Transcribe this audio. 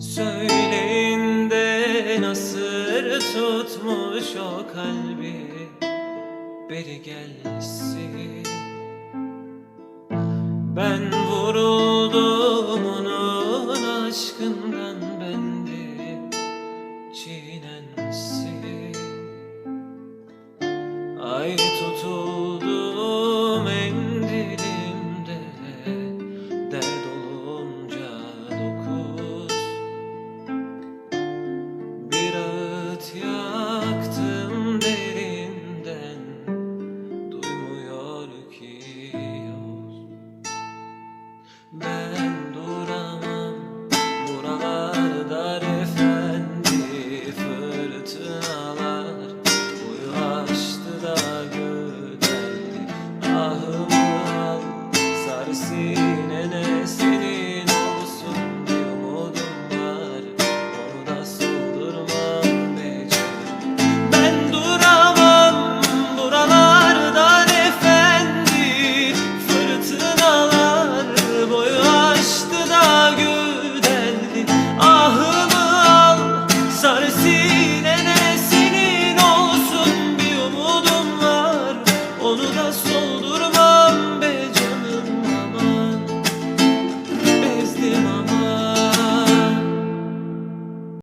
Söyleyin de nasır tutmuş o kalbi Beri gelsin. Ben vuruldum onun aşkından bendim çiğnensin. Ay tutuldum ağıt yaktım derinden Duymuyor ki yoz Ben duramam buralarda efendi Fırtınalar. Boyu aştı da gödeldi Ahımı al sou